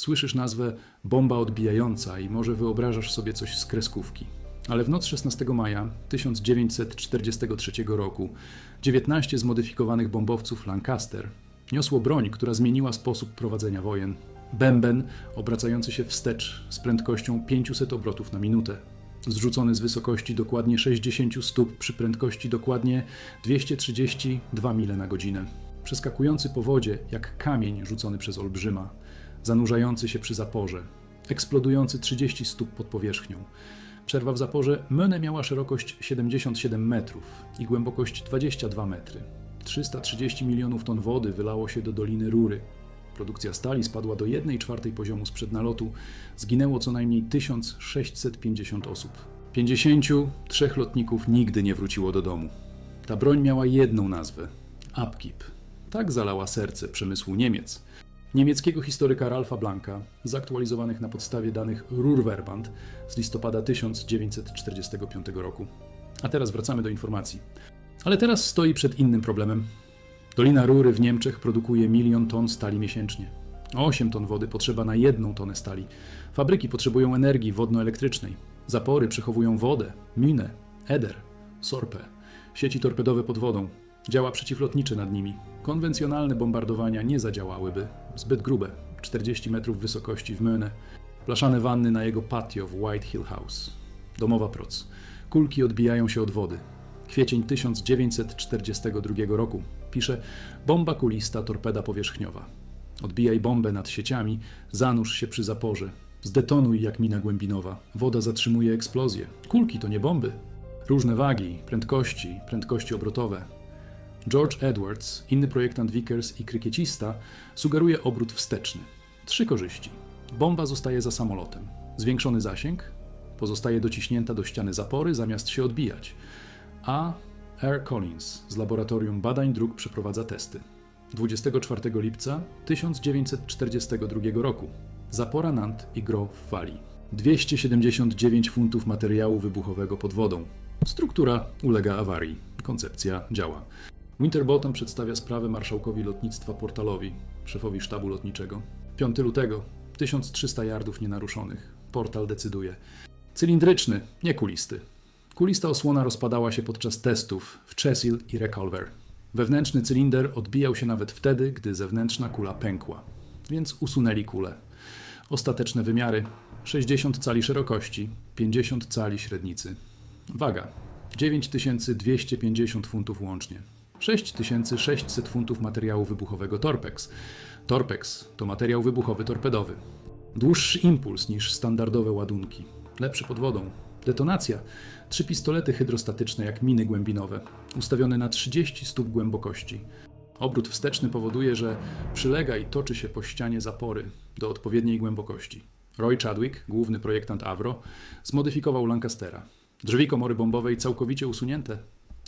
Słyszysz nazwę bomba odbijająca i może wyobrażasz sobie coś z kreskówki. Ale w noc 16 maja 1943 roku 19 zmodyfikowanych bombowców Lancaster niosło broń, która zmieniła sposób prowadzenia wojen. Bęben obracający się wstecz z prędkością 500 obrotów na minutę. Zrzucony z wysokości dokładnie 60 stóp przy prędkości dokładnie 232 mile na godzinę. Przeskakujący po wodzie jak kamień rzucony przez olbrzyma, zanurzający się przy zaporze, eksplodujący 30 stóp pod powierzchnią. Przerwa w zaporze Möne miała szerokość 77 metrów i głębokość 22 metry. 330 milionów ton wody wylało się do Doliny Rury. Produkcja stali spadła do 1 czwartej poziomu sprzed nalotu. Zginęło co najmniej 1650 osób. 53 lotników nigdy nie wróciło do domu. Ta broń miała jedną nazwę Upkeep. Tak zalała serce przemysłu Niemiec. Niemieckiego historyka Ralfa Blanka, zaktualizowanych na podstawie danych Ruhrverband z listopada 1945 roku. A teraz wracamy do informacji. Ale teraz stoi przed innym problemem. Dolina Rury w Niemczech produkuje milion ton stali miesięcznie. 8 ton wody potrzeba na jedną tonę stali. Fabryki potrzebują energii wodno-elektrycznej. Zapory przechowują wodę, minę, eder, sorpę. Sieci torpedowe pod wodą. Działa przeciwlotnicze nad nimi. Konwencjonalne bombardowania nie zadziałałyby. Zbyt grube. 40 metrów wysokości w Möne. Blaszane wanny na jego patio w White Hill House. Domowa proc. Kulki odbijają się od wody. Kwiecień 1942 roku. Pisze bomba kulista, torpeda powierzchniowa. Odbijaj bombę nad sieciami, zanurz się przy zaporze. Zdetonuj jak mina głębinowa. Woda zatrzymuje eksplozję. Kulki to nie bomby. Różne wagi, prędkości, prędkości obrotowe. George Edwards, inny projektant Vickers i krykiecista, sugeruje obrót wsteczny. Trzy korzyści. Bomba zostaje za samolotem. Zwiększony zasięg, pozostaje dociśnięta do ściany zapory zamiast się odbijać. A. Air Collins z Laboratorium Badań Dróg przeprowadza testy. 24 lipca 1942 roku. Zapora Nant i Gro w fali. 279 funtów materiału wybuchowego pod wodą. Struktura ulega awarii. Koncepcja działa. Winterbottom przedstawia sprawę marszałkowi lotnictwa Portalowi, szefowi sztabu lotniczego. 5 lutego 1300 yardów nienaruszonych. Portal decyduje. Cylindryczny, nie kulisty. Kulista osłona rozpadała się podczas testów w Chesil i Recolver. Wewnętrzny cylinder odbijał się nawet wtedy, gdy zewnętrzna kula pękła, więc usunęli kulę. Ostateczne wymiary 60 cali szerokości, 50 cali średnicy. Waga 9250 funtów łącznie. 6600 funtów materiału wybuchowego Torpex. Torpex to materiał wybuchowy torpedowy. Dłuższy impuls niż standardowe ładunki. Lepszy pod wodą. Detonacja. Trzy pistolety hydrostatyczne jak miny głębinowe, ustawione na 30 stóp głębokości. Obrót wsteczny powoduje, że przylega i toczy się po ścianie zapory do odpowiedniej głębokości. Roy Chadwick, główny projektant Avro, zmodyfikował Lancastera. Drzwi komory bombowej całkowicie usunięte.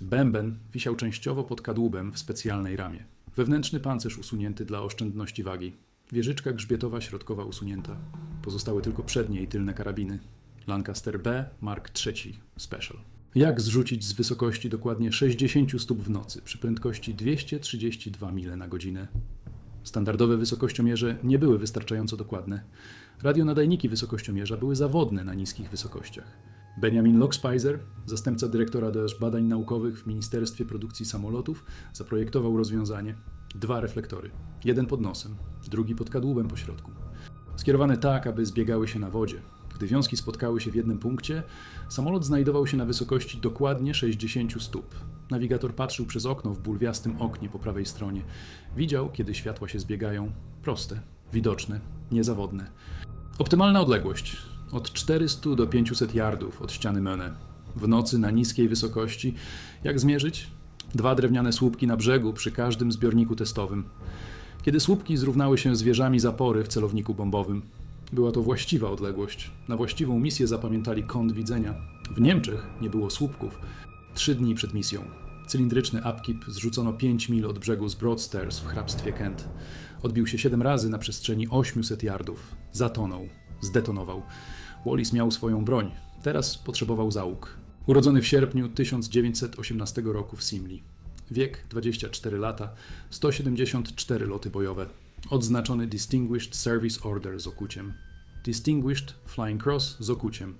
Bęben wisiał częściowo pod kadłubem w specjalnej ramie. Wewnętrzny pancerz usunięty dla oszczędności wagi. Wieżyczka grzbietowa środkowa usunięta. Pozostały tylko przednie i tylne karabiny. Lancaster B Mark III Special. Jak zrzucić z wysokości dokładnie 60 stóp w nocy przy prędkości 232 mile na godzinę? Standardowe wysokościomierze nie były wystarczająco dokładne. Radionadajniki wysokościomierza były zawodne na niskich wysokościach. Benjamin Lockspizer, zastępca dyrektora do badań naukowych w Ministerstwie Produkcji Samolotów, zaprojektował rozwiązanie. Dwa reflektory. Jeden pod nosem, drugi pod kadłubem po środku. Skierowane tak, aby zbiegały się na wodzie. Gdy wiązki spotkały się w jednym punkcie, samolot znajdował się na wysokości dokładnie 60 stóp. Nawigator patrzył przez okno w bulwiastym oknie po prawej stronie. Widział, kiedy światła się zbiegają. Proste, widoczne, niezawodne. Optymalna odległość od 400 do 500 yardów od ściany Möne. W nocy na niskiej wysokości, jak zmierzyć? Dwa drewniane słupki na brzegu przy każdym zbiorniku testowym. Kiedy słupki zrównały się z wieżami zapory w celowniku bombowym, była to właściwa odległość. Na właściwą misję zapamiętali kąt widzenia. W Niemczech nie było słupków. Trzy dni przed misją. Cylindryczny upkeep zrzucono 5 mil od brzegu z Broadstairs w hrabstwie Kent. Odbił się 7 razy na przestrzeni 800 yardów. Zatonął. Zdetonował. Wallis miał swoją broń. Teraz potrzebował załóg. Urodzony w sierpniu 1918 roku w Simli. Wiek 24 lata, 174 loty bojowe. odznaczony Distinguished Service Order z okuciem. Distinguished Flying Cross z okuciem.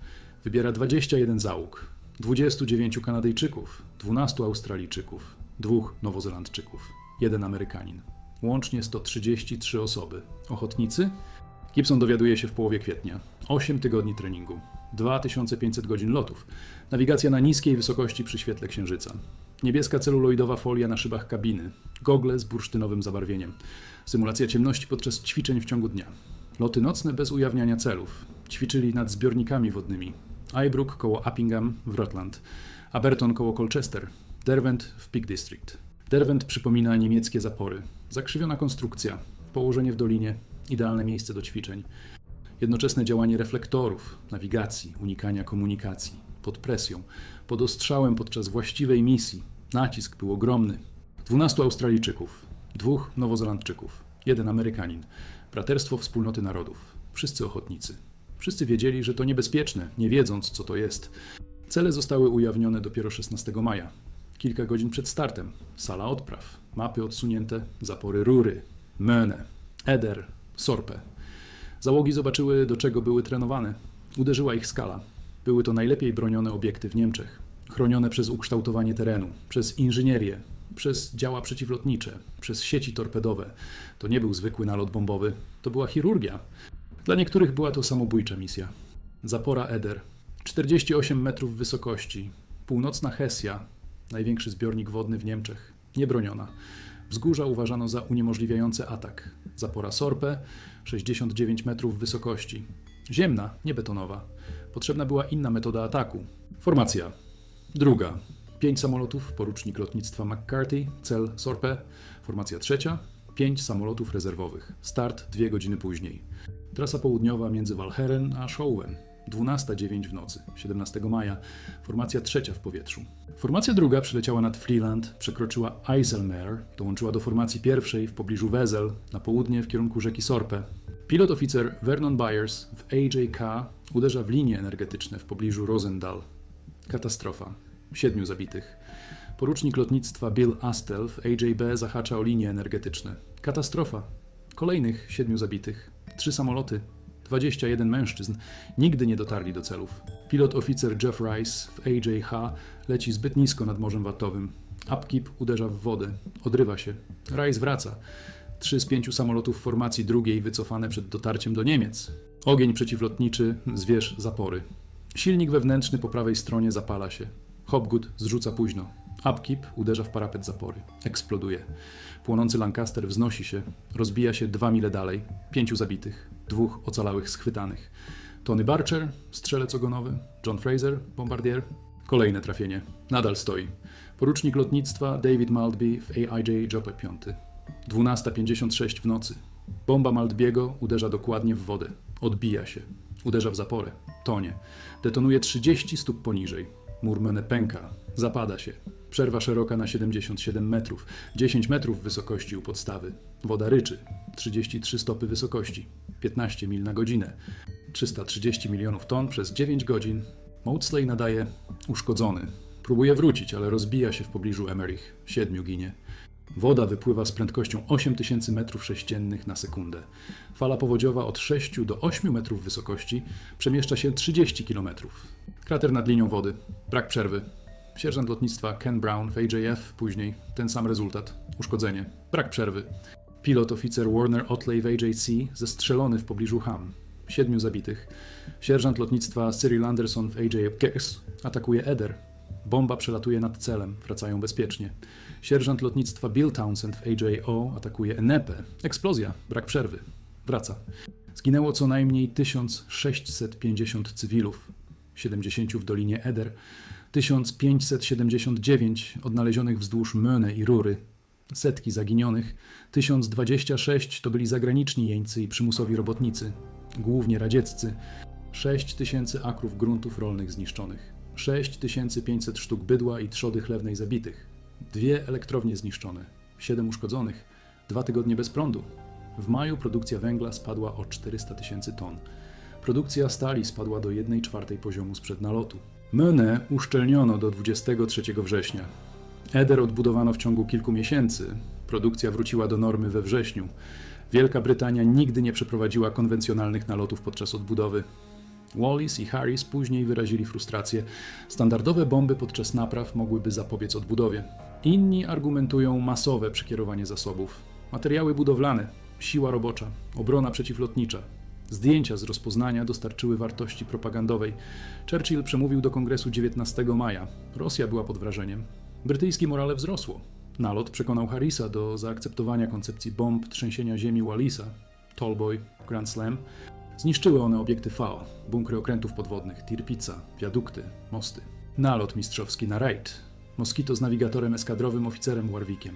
Wybiera 21 załóg, 29 Kanadyjczyków, 12 Australijczyków, dwóch Nowozelandczyków, jeden Amerykanin. Łącznie 133 osoby. Ochotnicy? Gibson dowiaduje się w połowie kwietnia. 8 tygodni treningu, 2500 godzin lotów, nawigacja na niskiej wysokości przy świetle księżyca, niebieska celuloidowa folia na szybach kabiny, gogle z bursztynowym zabarwieniem, symulacja ciemności podczas ćwiczeń w ciągu dnia, loty nocne bez ujawniania celów, ćwiczyli nad zbiornikami wodnymi, Eyebrook koło Uppingham w Rutland, Aberton koło Colchester, Derwent w Peak District. Derwent przypomina niemieckie zapory, zakrzywiona konstrukcja, położenie w dolinie, idealne miejsce do ćwiczeń. Jednoczesne działanie reflektorów, nawigacji, unikania komunikacji, pod presją, pod ostrzałem podczas właściwej misji. Nacisk był ogromny. 12 Australijczyków, dwóch Nowozelandczyków, jeden Amerykanin, braterstwo wspólnoty narodów, wszyscy ochotnicy. Wszyscy wiedzieli, że to niebezpieczne, nie wiedząc, co to jest. Cele zostały ujawnione dopiero 16 maja. Kilka godzin przed startem. Sala odpraw, mapy odsunięte, zapory rury, Möne, Eder, Sorpe. Załogi zobaczyły, do czego były trenowane. Uderzyła ich skala. Były to najlepiej bronione obiekty w Niemczech, chronione przez ukształtowanie terenu, przez inżynierię, przez działa przeciwlotnicze, przez sieci torpedowe. To nie był zwykły nalot bombowy, to była chirurgia. Dla niektórych była to samobójcza misja. Zapora Eder, 48 metrów wysokości, północna Hesja, największy zbiornik wodny w Niemczech, niebroniona. Wzgórza uważano za uniemożliwiające atak. Zapora Sorpe, 69 metrów wysokości. Ziemna, nie betonowa. Potrzebna była inna metoda ataku. Formacja. Druga. Pięć samolotów, porucznik lotnictwa McCarthy, cel Sorpe. Formacja trzecia. Pięć samolotów rezerwowych. Start dwie godziny później. Trasa południowa między Walcheren a Schołem. 12.09 w nocy, 17 maja. Formacja trzecia w powietrzu. Formacja druga przyleciała nad Freeland, przekroczyła Eiselmeer, dołączyła do formacji pierwszej w pobliżu Wesel, na południe w kierunku rzeki Sorpe. Pilot oficer Vernon Byers w AJK uderza w linie energetyczne w pobliżu Rosendal. Katastrofa. Siedmiu zabitych. Porucznik lotnictwa Bill Astel w AJB zahacza o linie energetyczne. Katastrofa. Kolejnych siedmiu zabitych. Trzy samoloty. 21 mężczyzn nigdy nie dotarli do celów. Pilot oficer Jeff Rice w AJH leci zbyt nisko nad Morzem Wartowym. Upkeep uderza w wodę. Odrywa się. Rice wraca. Trzy z pięciu samolotów formacji drugiej wycofane przed dotarciem do Niemiec. Ogień przeciwlotniczy, zwierz zapory. Silnik wewnętrzny po prawej stronie zapala się. Hopgood zrzuca późno. Upkeep uderza w parapet zapory. Eksploduje. Płonący Lancaster wznosi się. Rozbija się dwa mile dalej. Pięciu zabitych. Dwóch ocalałych schwytanych. Tony Barcher, strzelec ogonowy. John Fraser, bombardier. Kolejne trafienie. Nadal stoi. Porucznik lotnictwa David Maltby w AIJ Jope 5. 12.56 w nocy. Bomba Maltbiego uderza dokładnie w wodę. Odbija się. Uderza w zaporę. Tonie. Detonuje 30 stóp poniżej. Mur Mene pęka. Zapada się. Przerwa szeroka na 77 metrów. 10 metrów wysokości u podstawy. Woda ryczy. 33 stopy wysokości. 15 mil na godzinę. 330 milionów ton przez 9 godzin. Maudsley nadaje uszkodzony. Próbuje wrócić, ale rozbija się w pobliżu Emmerich. Siedmiu ginie. Woda wypływa z prędkością 8000 m3 na sekundę. Fala powodziowa od 6 do 8 metrów wysokości przemieszcza się 30 km. Krater nad linią wody. Brak przerwy. Sierżant lotnictwa Ken Brown w AJF później ten sam rezultat. Uszkodzenie. Brak przerwy. Pilot oficer Warner Otley w AJC zestrzelony w pobliżu Ham. Siedmiu zabitych. Sierżant lotnictwa Cyril Anderson w AJF atakuje Eder. Bomba przelatuje nad celem, wracają bezpiecznie. Sierżant lotnictwa Bill Townsend w AJO atakuje Enepę. Eksplozja, brak przerwy. Wraca. Zginęło co najmniej 1650 cywilów, 70 w Dolinie Eder, 1579 odnalezionych wzdłuż Möne i Rury, setki zaginionych, 1026 to byli zagraniczni jeńcy i przymusowi robotnicy, głównie radzieccy, 6000 akrów gruntów rolnych zniszczonych, 6500 sztuk bydła i trzody chlewnej zabitych, dwie elektrownie zniszczone, 7 uszkodzonych, dwa tygodnie bez prądu. W maju produkcja węgla spadła o 400 tysięcy ton. Produkcja stali spadła do 1 czwartej poziomu sprzed nalotu. Möne uszczelniono do 23 września. Eder odbudowano w ciągu kilku miesięcy. Produkcja wróciła do normy we wrześniu. Wielka Brytania nigdy nie przeprowadziła konwencjonalnych nalotów podczas odbudowy. Wallis i Harris później wyrazili frustrację. Standardowe bomby podczas napraw mogłyby zapobiec odbudowie. Inni argumentują masowe przekierowanie zasobów. Materiały budowlane, siła robocza, obrona przeciwlotnicza. Zdjęcia z rozpoznania dostarczyły wartości propagandowej. Churchill przemówił do kongresu 19 maja. Rosja była pod wrażeniem. Brytyjskie morale wzrosło. Nalot przekonał Harrisa do zaakceptowania koncepcji bomb trzęsienia ziemi Wallisa, Tallboy, Grand Slam. Zniszczyły one obiekty FAO, bunkry okrętów podwodnych, Tirpica, wiadukty, mosty. Nalot mistrzowski na Raid. Moskito z nawigatorem eskadrowym oficerem Warwickiem.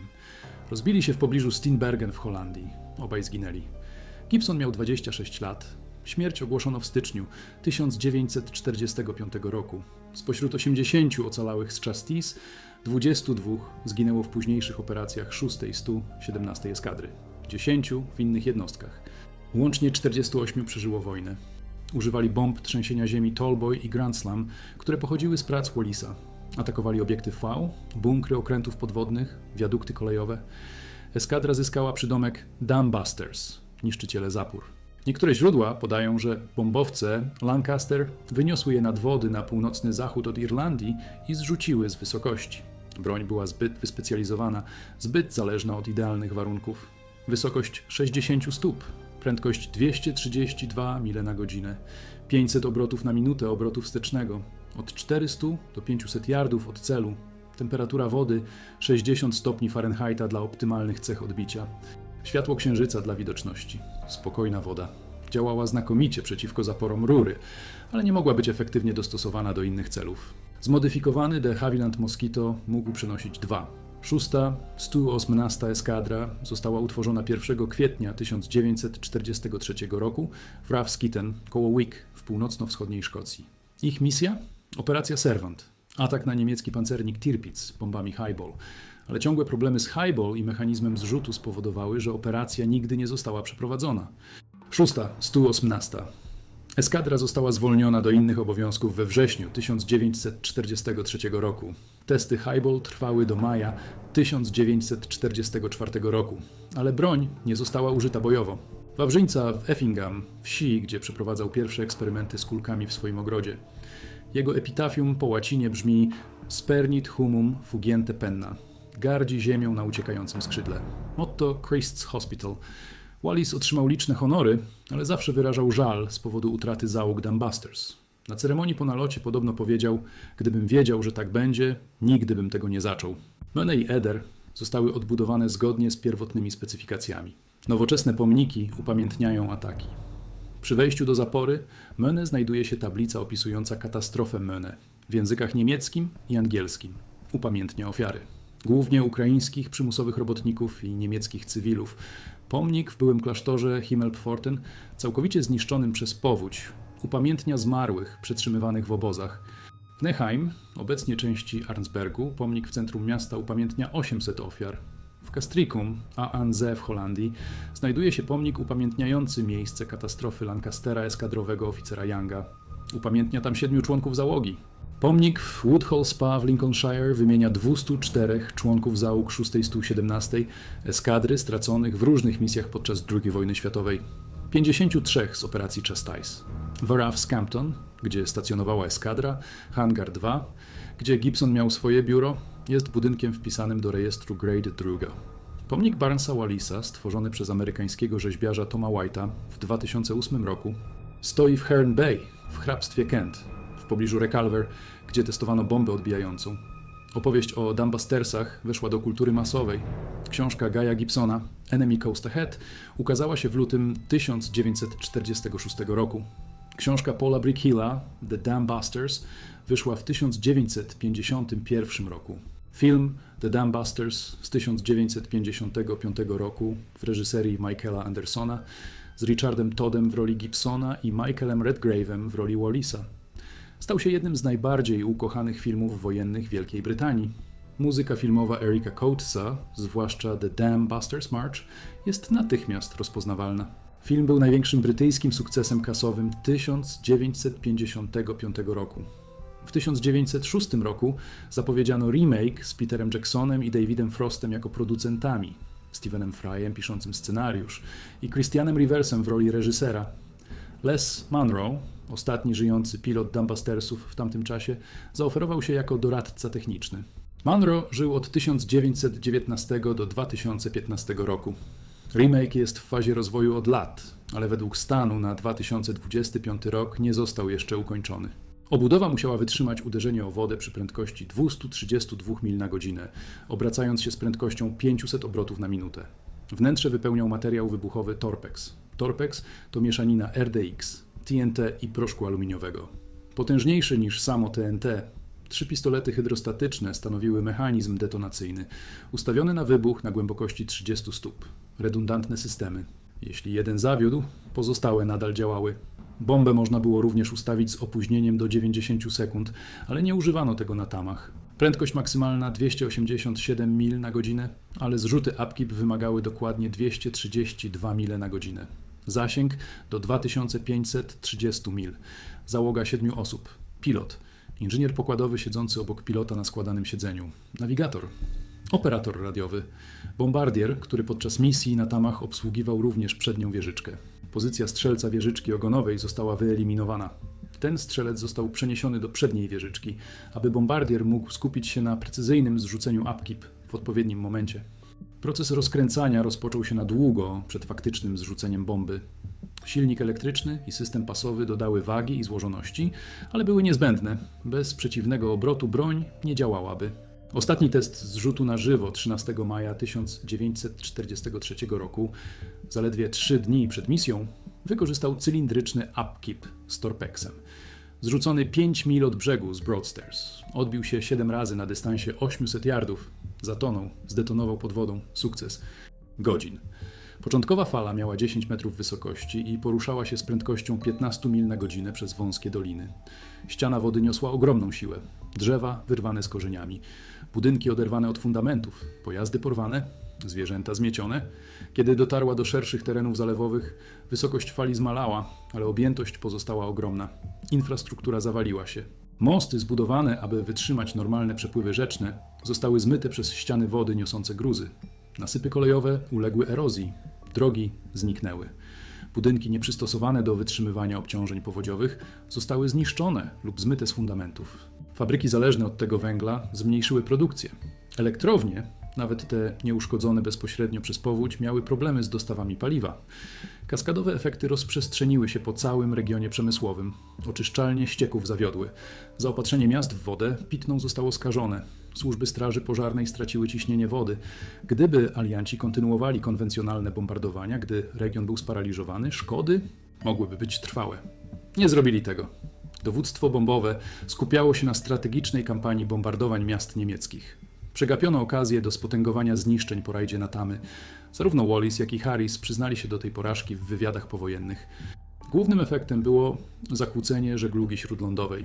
Rozbili się w pobliżu Steenbergen w Holandii. Obaj zginęli. Gibson miał 26 lat. Śmierć ogłoszono w styczniu 1945 roku. Spośród 80 ocalałych z Chastis, 22 zginęło w późniejszych operacjach 6 i 117 eskadry, 10 w innych jednostkach. Łącznie 48 przeżyło wojnę. Używali bomb trzęsienia ziemi Tallboy i Grand Slam, które pochodziły z prac Wallisa. Atakowali obiekty V, bunkry okrętów podwodnych, wiadukty kolejowe. Eskadra zyskała przydomek Dambusters, niszczyciele zapór. Niektóre źródła podają, że bombowce Lancaster wyniosły je nad wody na północny zachód od Irlandii i zrzuciły z wysokości. Broń była zbyt wyspecjalizowana, zbyt zależna od idealnych warunków. Wysokość 60 stóp, prędkość 232 mile na godzinę, 500 obrotów na minutę obrotu wstecznego, od 400 do 500 yardów od celu, temperatura wody 60 stopni Fahrenheita dla optymalnych cech odbicia, światło księżyca dla widoczności, spokojna woda. Działała znakomicie przeciwko zaporom rury, ale nie mogła być efektywnie dostosowana do innych celów. Zmodyfikowany de Havilland Mosquito mógł przenosić dwa. Szósta, 118 eskadra została utworzona 1 kwietnia 1943 roku w Ravskitten koło Wick w północno-wschodniej Szkocji. Ich misja? Operacja Servant. Atak na niemiecki pancernik Tirpitz bombami Highball. Ale ciągłe problemy z Highball i mechanizmem zrzutu spowodowały, że operacja nigdy nie została przeprowadzona. Szósta, 118. Eskadra została zwolniona do innych obowiązków we wrześniu 1943 roku. Testy Highball trwały do maja 1944 roku, ale broń nie została użyta bojowo. Wawrzyńca w Effingham, wsi, gdzie przeprowadzał pierwsze eksperymenty z kulkami w swoim ogrodzie. Jego epitafium po łacinie brzmi Spernit humum fugiente penna. Gardzi ziemią na uciekającym skrzydle. Motto Christ's Hospital. Wallis otrzymał liczne honory, ale zawsze wyrażał żal z powodu utraty załóg Dambusters. Na ceremonii po nalocie podobno powiedział: Gdybym wiedział, że tak będzie, nigdy bym tego nie zaczął. Mene i Eder zostały odbudowane zgodnie z pierwotnymi specyfikacjami. Nowoczesne pomniki upamiętniają ataki. Przy wejściu do zapory Möne znajduje się tablica opisująca katastrofę Möne w językach niemieckim i angielskim. Upamiętnia ofiary. Głównie ukraińskich przymusowych robotników i niemieckich cywilów. Pomnik w byłym klasztorze Himmelpforten, całkowicie zniszczonym przez powódź, upamiętnia zmarłych przetrzymywanych w obozach. W Neheim, obecnie części Arnsbergu, pomnik w centrum miasta upamiętnia 800 ofiar. W Castricum, ANZ w Holandii, znajduje się pomnik upamiętniający miejsce katastrofy Lancastera eskadrowego oficera Younga. Upamiętnia tam siedmiu członków załogi. Pomnik w Woodhall Spa w Lincolnshire wymienia 204 członków załóg 617 eskadry straconych w różnych misjach podczas II wojny światowej. 53 z operacji Chastise. W RAF Scampton, gdzie stacjonowała eskadra, Hangar 2, gdzie Gibson miał swoje biuro, jest budynkiem wpisanym do rejestru Grade II. Pomnik Barnesa Wallisa, stworzony przez amerykańskiego rzeźbiarza Toma White'a w 2008 roku, stoi w Herne Bay w hrabstwie Kent, w pobliżu Recalver, gdzie testowano bombę odbijającą. Opowieść o Dumbustersach weszła do kultury masowej. Książka Gaja Gibsona Enemy Coast Ahead ukazała się w lutym 1946 roku. Książka Paula Brickhilla The Dumbusters wyszła w 1951 roku. Film The Dumbusters z 1955 roku w reżyserii Michaela Andersona z Richardem Toddem w roli Gibsona i Michaelem Redgrave'em w roli Wallisa. Stał się jednym z najbardziej ukochanych filmów wojennych Wielkiej Brytanii. Muzyka filmowa Erika Coatesa, zwłaszcza The Damn Busters March, jest natychmiast rozpoznawalna. Film był największym brytyjskim sukcesem kasowym 1955 roku. W 1906 roku zapowiedziano remake z Peterem Jacksonem i Davidem Frostem jako producentami. Stevenem Fryem piszącym scenariusz i Christianem Riversem w roli reżysera. Les Munro, ostatni żyjący pilot Dumpbustersów w tamtym czasie, zaoferował się jako doradca techniczny. Munro żył od 1919 do 2015 roku. Remake jest w fazie rozwoju od lat, ale według stanu na 2025 rok nie został jeszcze ukończony. Obudowa musiała wytrzymać uderzenie o wodę przy prędkości 232 mil na godzinę, obracając się z prędkością 500 obrotów na minutę. Wnętrze wypełniał materiał wybuchowy Torpex. Torpex to mieszanina RDX, TNT i proszku aluminiowego. Potężniejszy niż samo TNT, trzy pistolety hydrostatyczne stanowiły mechanizm detonacyjny, ustawiony na wybuch na głębokości 30 stóp. Redundantne systemy. Jeśli jeden zawiódł, pozostałe nadal działały. Bombę można było również ustawić z opóźnieniem do 90 sekund, ale nie używano tego na tamach. Prędkość maksymalna 287 mil na godzinę, ale zrzuty upkeep wymagały dokładnie 232 mile na godzinę. Zasięg do 2530 mil. Załoga 7 osób. Pilot. Inżynier pokładowy siedzący obok pilota na składanym siedzeniu. Nawigator. Operator radiowy. Bombardier, który podczas misji na tamach obsługiwał również przednią wieżyczkę. Pozycja strzelca wieżyczki ogonowej została wyeliminowana. Ten strzelec został przeniesiony do przedniej wieżyczki, aby bombardier mógł skupić się na precyzyjnym zrzuceniu upkeep w odpowiednim momencie. Proces rozkręcania rozpoczął się na długo przed faktycznym zrzuceniem bomby. Silnik elektryczny i system pasowy dodały wagi i złożoności, ale były niezbędne. Bez przeciwnego obrotu broń nie działałaby. Ostatni test zrzutu na żywo 13 maja 1943 roku, zaledwie trzy dni przed misją, wykorzystał cylindryczny upkeep z Torpexem. Zrzucony 5 mil od brzegu z Broadstairs. Odbił się 7 razy na dystansie 800 yardów. Zatonął, zdetonował pod wodą. Sukces. Godzin. Początkowa fala miała 10 metrów wysokości i poruszała się z prędkością 15 mil na godzinę przez wąskie doliny. Ściana wody niosła ogromną siłę. Drzewa wyrwane z korzeniami, budynki oderwane od fundamentów, pojazdy porwane, zwierzęta zmiecione. Kiedy dotarła do szerszych terenów zalewowych, wysokość fali zmalała, ale objętość pozostała ogromna. Infrastruktura zawaliła się. Mosty zbudowane, aby wytrzymać normalne przepływy rzeczne, zostały zmyte przez ściany wody niosące gruzy. Nasypy kolejowe uległy erozji, drogi zniknęły. Budynki nieprzystosowane do wytrzymywania obciążeń powodziowych zostały zniszczone lub zmyte z fundamentów. Fabryki zależne od tego węgla zmniejszyły produkcję. Elektrownie, nawet te nieuszkodzone bezpośrednio przez powódź, miały problemy z dostawami paliwa. Kaskadowe efekty rozprzestrzeniły się po całym regionie przemysłowym. Oczyszczalnie ścieków zawiodły. Zaopatrzenie miast w wodę pitną zostało skażone. Służby straży pożarnej straciły ciśnienie wody. Gdyby alianci kontynuowali konwencjonalne bombardowania, gdy region był sparaliżowany, szkody mogłyby być trwałe. Nie zrobili tego. Dowództwo bombowe skupiało się na strategicznej kampanii bombardowań miast niemieckich. Przegapiono okazję do spotęgowania zniszczeń po rajdzie na Tamy. Zarówno Wallis, jak i Harris przyznali się do tej porażki w wywiadach powojennych. Głównym efektem było zakłócenie żeglugi śródlądowej.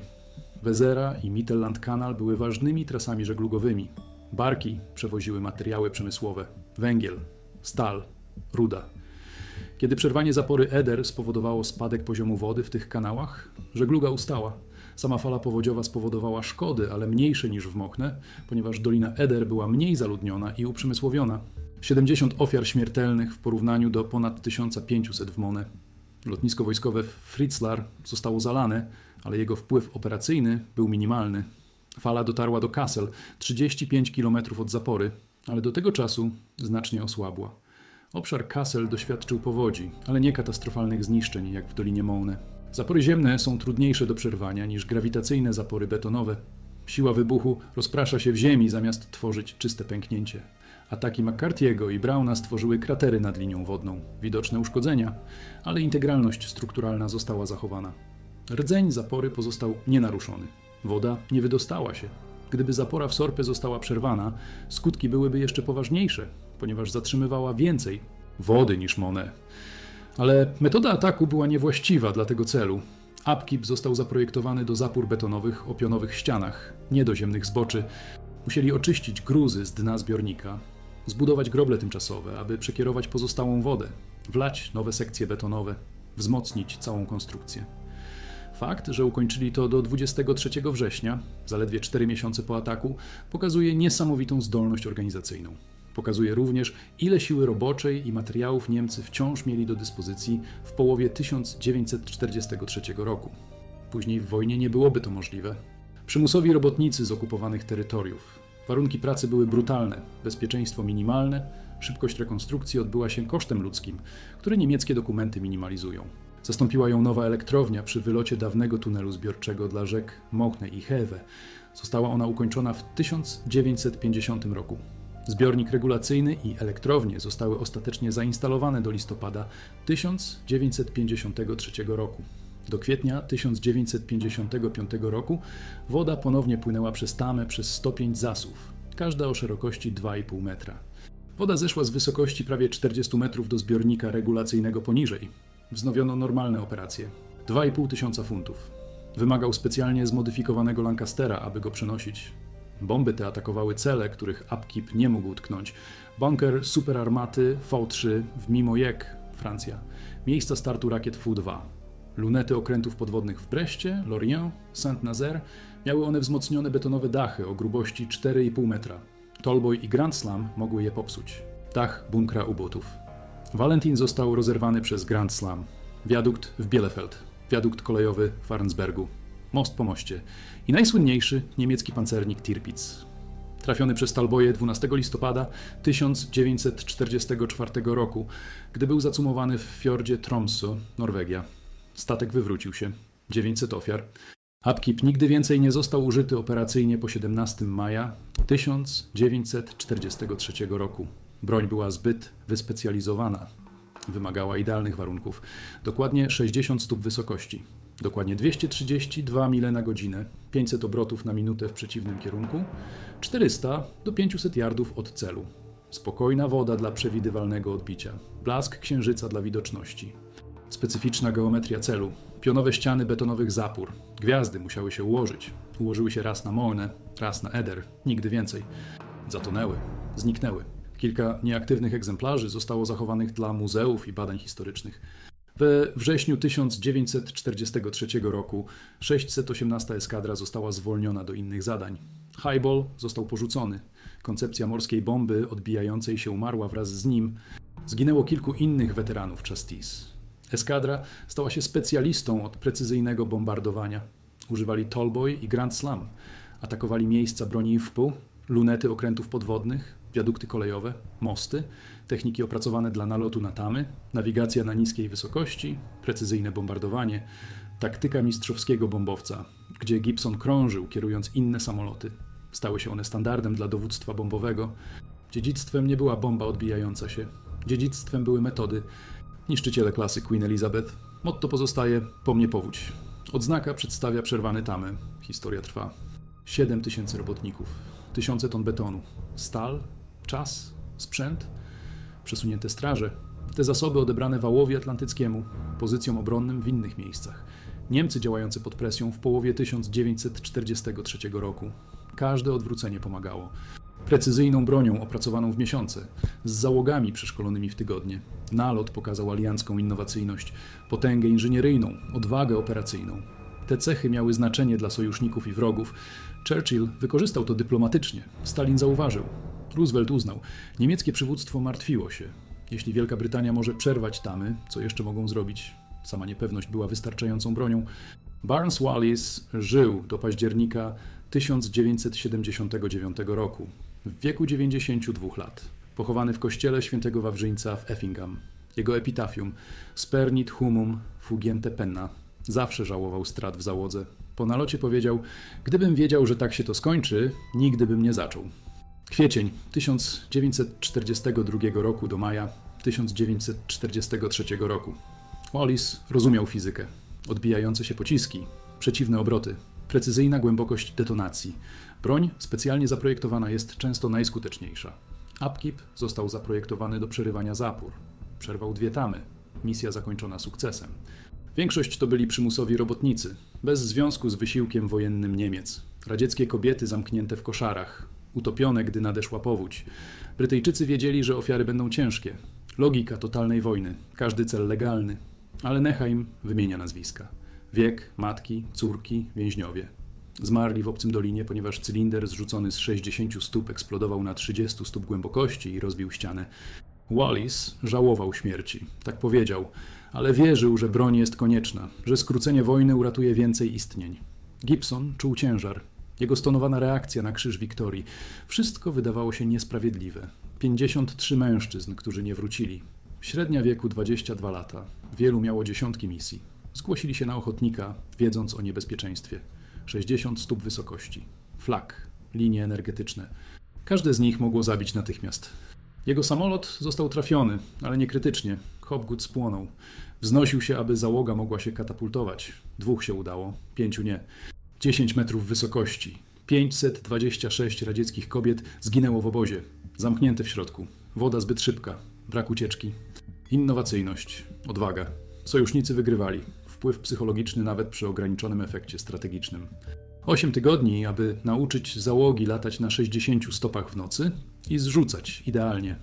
Wezera i Mittelland Kanal były ważnymi trasami żeglugowymi. Barki przewoziły materiały przemysłowe, węgiel, stal, ruda. Kiedy przerwanie zapory Eder spowodowało spadek poziomu wody w tych kanałach, żegluga ustała. Sama fala powodziowa spowodowała szkody, ale mniejsze niż w Mochne, ponieważ Dolina Eder była mniej zaludniona i uprzemysłowiona. 70 ofiar śmiertelnych w porównaniu do ponad 1500 w Mone. Lotnisko wojskowe w Fritzlar zostało zalane, ale jego wpływ operacyjny był minimalny. Fala dotarła do Kassel, 35 km od zapory, ale do tego czasu znacznie osłabła. Obszar Kassel doświadczył powodzi, ale nie katastrofalnych zniszczeń jak w Dolinie Moune. Zapory ziemne są trudniejsze do przerwania niż grawitacyjne zapory betonowe. Siła wybuchu rozprasza się w ziemi zamiast tworzyć czyste pęknięcie. Ataki McCarthy'ego i Browna stworzyły kratery nad linią wodną, widoczne uszkodzenia, ale integralność strukturalna została zachowana. Rdzeń zapory pozostał nienaruszony. Woda nie wydostała się. Gdyby zapora w Sorpie została przerwana, skutki byłyby jeszcze poważniejsze, ponieważ zatrzymywała więcej wody niż Monet. Ale metoda ataku była niewłaściwa dla tego celu. Upkeep został zaprojektowany do zapór betonowych o pionowych ścianach, nie do ziemnych zboczy. Musieli oczyścić gruzy z dna zbiornika, zbudować groble tymczasowe, aby przekierować pozostałą wodę, wlać nowe sekcje betonowe, wzmocnić całą konstrukcję. Fakt, że ukończyli to do 23 września, zaledwie 4 miesiące po ataku, pokazuje niesamowitą zdolność organizacyjną. Pokazuje również, ile siły roboczej i materiałów Niemcy wciąż mieli do dyspozycji w połowie 1943 roku. Później w wojnie nie byłoby to możliwe. Przymusowi robotnicy z okupowanych terytoriów. Warunki pracy były brutalne, bezpieczeństwo minimalne, szybkość rekonstrukcji odbyła się kosztem ludzkim, który niemieckie dokumenty minimalizują. Zastąpiła ją nowa elektrownia przy wylocie dawnego tunelu zbiorczego dla rzek Mochne i Hewe. Została ona ukończona w 1950 roku. Zbiornik regulacyjny i elektrownie zostały ostatecznie zainstalowane do listopada 1953 roku. Do kwietnia 1955 roku woda ponownie płynęła przez tamę przez 105 zasów, każda o szerokości 2,5 metra. Woda zeszła z wysokości prawie 40 metrów do zbiornika regulacyjnego poniżej. Wznowiono normalne operacje. 2,5 tysiąca funtów. Wymagał specjalnie zmodyfikowanego Lancastera, aby go przenosić. Bomby te atakowały cele, których Upkeep nie mógł tknąć. Bunker superarmaty V3 w Mimojek, Francja. Miejsca startu rakiet Fu-2. Lunety okrętów podwodnych w Breście, Lorient, Saint-Nazaire miały one wzmocnione betonowe dachy o grubości 4,5 metra. Tolboy i Grand Slam mogły je popsuć. Dach bunkra ubotów. Valentin został rozerwany przez Grand Slam. Wiadukt w Bielefeld. Wiadukt kolejowy w Arnsbergu. Most po moście. I najsłynniejszy niemiecki pancernik Tirpitz. Trafiony przez Talboje 12 listopada 1944 roku, gdy był zacumowany w fiordzie Tromsø, Norwegia. Statek wywrócił się. 900 ofiar. Upkeep nigdy więcej nie został użyty operacyjnie po 17 maja 1943 roku. Broń była zbyt wyspecjalizowana. Wymagała idealnych warunków. Dokładnie 60 stóp wysokości. Dokładnie 232 mile na godzinę, 500 obrotów na minutę w przeciwnym kierunku, 400 do 500 yardów od celu. Spokojna woda dla przewidywalnego odbicia, blask księżyca dla widoczności. Specyficzna geometria celu, pionowe ściany betonowych zapór. Gwiazdy musiały się ułożyć. Ułożyły się raz na Morne, raz na Eder, nigdy więcej. Zatonęły, zniknęły. Kilka nieaktywnych egzemplarzy zostało zachowanych dla muzeów i badań historycznych. We wrześniu 1943 roku 618 eskadra została zwolniona do innych zadań. Highball został porzucony. Koncepcja morskiej bomby odbijającej się umarła wraz z nim. Zginęło kilku innych weteranów Chastis. Eskadra stała się specjalistą od precyzyjnego bombardowania. Używali Tallboy i Grand Slam. Atakowali miejsca broni w pół, lunety okrętów podwodnych, wiadukty kolejowe, mosty, techniki opracowane dla nalotu na tamy, nawigacja na niskiej wysokości, precyzyjne bombardowanie, taktyka mistrzowskiego bombowca, gdzie Gibson krążył, kierując inne samoloty. Stały się one standardem dla dowództwa bombowego. Dziedzictwem nie była bomba odbijająca się. Dziedzictwem były metody. Niszczyciele klasy Queen Elizabeth. Motto pozostaje po mnie powódź. Odznaka przedstawia przerwany tamy. Historia trwa. 7 tysięcy robotników, tysiące ton betonu, stal, czas, sprzęt, przesunięte straże, te zasoby odebrane wałowi atlantyckiemu, pozycjom obronnym w innych miejscach. Niemcy działające pod presją w połowie 1943 roku. Każde odwrócenie pomagało. Precyzyjną bronią opracowaną w miesiące, z załogami przeszkolonymi w tygodnie. Nalot pokazał aliancką innowacyjność, potęgę inżynieryjną, odwagę operacyjną. Te cechy miały znaczenie dla sojuszników i wrogów. Churchill wykorzystał to dyplomatycznie. Stalin zauważył. Roosevelt uznał. Niemieckie przywództwo martwiło się. Jeśli Wielka Brytania może przerwać tamy, co jeszcze mogą zrobić? Sama niepewność była wystarczającą bronią. Barnes Wallis żył do października 1979 roku, w wieku 92 lat. Pochowany w kościele świętego Wawrzyńca w Effingham. Jego epitafium Spernit humum fugiente penna. Zawsze żałował strat w załodze. Po nalocie powiedział: Gdybym wiedział, że tak się to skończy, nigdy bym nie zaczął. Kwiecień 1942 roku do maja 1943 roku. Wallis rozumiał fizykę. Odbijające się pociski, przeciwne obroty, precyzyjna głębokość detonacji. Broń specjalnie zaprojektowana jest często najskuteczniejsza. Upkeep został zaprojektowany do przerywania zapór. Przerwał dwie tamy. Misja zakończona sukcesem. Większość to byli przymusowi robotnicy, bez związku z wysiłkiem wojennym Niemiec. Radzieckie kobiety zamknięte w koszarach, utopione, gdy nadeszła powódź. Brytyjczycy wiedzieli, że ofiary będą ciężkie. Logika totalnej wojny, każdy cel legalny. Ale Neheim wymienia nazwiska. Wiek, matki, córki, więźniowie. Zmarli w obcym dolinie, ponieważ cylinder zrzucony z 60 stóp eksplodował na 30 stóp głębokości i rozbił ścianę. Wallis żałował śmierci, tak powiedział, ale wierzył, że broń jest konieczna, że skrócenie wojny uratuje więcej istnień. Gibson czuł ciężar. Jego stonowana reakcja na krzyż Wiktorii. Wszystko wydawało się niesprawiedliwe. 53 mężczyzn, którzy nie wrócili. Średnia wieku 22 lata. Wielu miało dziesiątki misji. Zgłosili się na ochotnika, wiedząc o niebezpieczeństwie. 60 stóp wysokości. Flak, linie energetyczne. Każde z nich mogło zabić natychmiast. Jego samolot został trafiony, ale nie krytycznie. Hopgood spłonął. Wznosił się, aby załoga mogła się katapultować. Dwóch się udało, pięciu nie. 10 metrów wysokości. 526 radzieckich kobiet zginęło w obozie, zamknięte w środku. Woda zbyt szybka, brak ucieczki. Innowacyjność, odwaga. Sojusznicy wygrywali. Wpływ psychologiczny nawet przy ograniczonym efekcie strategicznym. 8 tygodni, aby nauczyć załogi latać na 60 stopach w nocy i zrzucać idealnie.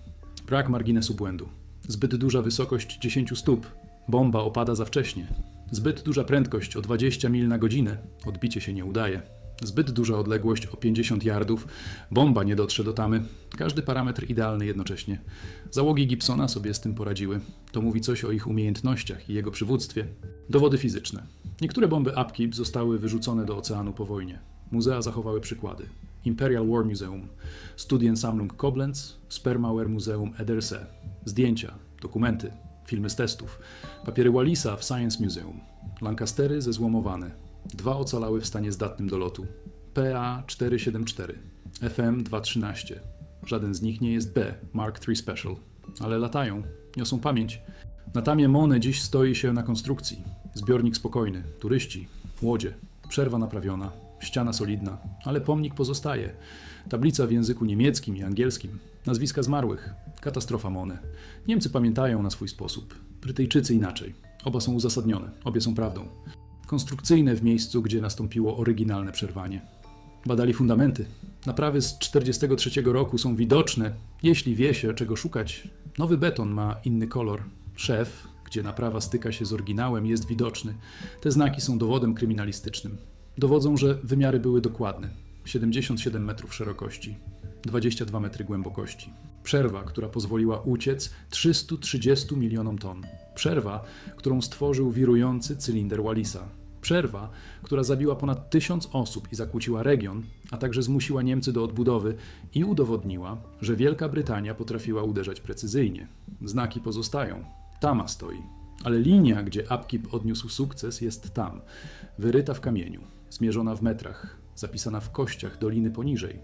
Brak marginesu błędu. Zbyt duża wysokość 10 stóp. Bomba opada za wcześnie. Zbyt duża prędkość o 20 mil na godzinę. Odbicie się nie udaje. Zbyt duża odległość o 50 yardów. Bomba nie dotrze do tamy. Każdy parametr idealny jednocześnie. Załogi Gibsona sobie z tym poradziły. To mówi coś o ich umiejętnościach i jego przywództwie. Dowody fizyczne. Niektóre bomby Upkeep zostały wyrzucone do oceanu po wojnie. Muzea zachowały przykłady. Imperial War Museum, Studiensammlung Koblenz, Spermauer Museum Edersee. Zdjęcia, dokumenty, filmy z testów, papiery Wallisa w Science Museum, Lancastery zezłomowane, dwa ocalały w stanie zdatnym do lotu, PA-474, FM-213. Żaden z nich nie jest B, Mark III Special, ale latają, niosą pamięć. Na tamie Mone dziś stoi się na konstrukcji. Zbiornik spokojny, turyści, łodzie, przerwa naprawiona, ściana solidna, ale pomnik pozostaje. Tablica w języku niemieckim i angielskim, nazwiska zmarłych, katastrofa Mone. Niemcy pamiętają na swój sposób, Brytyjczycy inaczej. Oba są uzasadnione, obie są prawdą. Konstrukcyjne w miejscu, gdzie nastąpiło oryginalne przerwanie. Badali fundamenty. Naprawy z 1943 roku są widoczne, jeśli wie się, czego szukać. Nowy beton ma inny kolor. Szef, gdzie naprawa styka się z oryginałem, jest widoczny. Te znaki są dowodem kryminalistycznym. Dowodzą, że wymiary były dokładne. 77 metrów szerokości, 22 metry głębokości. Przerwa, która pozwoliła uciec 330 milionom ton. Przerwa, którą stworzył wirujący cylinder Wallisa. Przerwa, która zabiła ponad tysiąc osób i zakłóciła region, a także zmusiła Niemcy do odbudowy i udowodniła, że Wielka Brytania potrafiła uderzać precyzyjnie. Znaki pozostają. Tama stoi. Ale linia, gdzie Upkeep odniósł sukces, jest tam, wyryta w kamieniu, zmierzona w metrach, zapisana w kościach doliny poniżej.